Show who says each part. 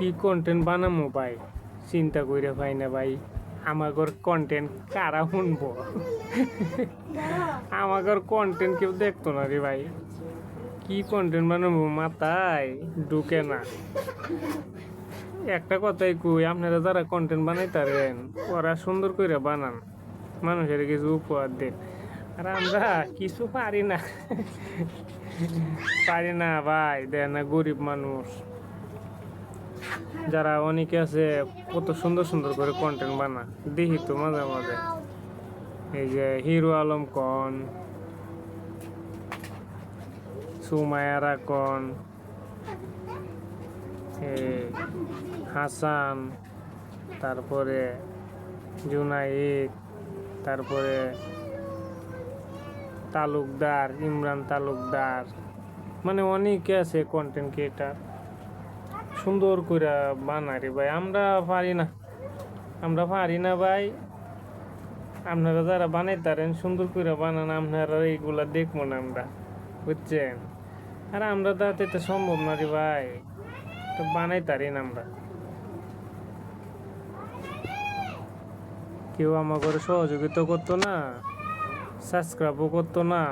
Speaker 1: কি কন্টেন্ট বানামো ভাই? চিন্তা কইরা পাই না ভাই। আমাগর কন্টেন্ট কারা শুনব? আমাগর কন্টেন্ট কেউ দেখতো না রে ভাই। কি কন্টেন্ট বানাবো মাথায়? ঢুকে না। একটা কথাই কই, আপনারা যারা কন্টেন্ট বানাইতারেন, ওরা সুন্দর করে বানান। মানুষের কিছু উপহার দেন। আর আমরা কিছু পারি না। পারি না ভাই, দেন না গরিব মানুষ। যারা অনেকে আছে, কত সুন্দর সুন্দর করে কন্টেন্ট বানা দেখি তো মাঝে মাঝে। এই যে হিরো আলম কন সুমায়ারা কন হাসান, তারপরে জুনাইদ, তারপরে তালুকদার, ইমরান তালুকদার। মানে অনেকে আছে কন্টেন্ট ক্রিয়েটার সুন্দর করে বানায় রে ভাই, আমরা পারি না। আমরা পারি না ভাই। আপনারা যারা বানাইতারেন, সুন্দর করে বানান, আপনারা এইগুলা দেখব না আমরা, বুঝছেন? আর আমরা তো তো সম্ভব না রে ভাই, তো বানাইতারি না আমরা। কেউ আমার ঘরে সহযোগিতা করতো না, সাবস্ক্রাইবও করতো না।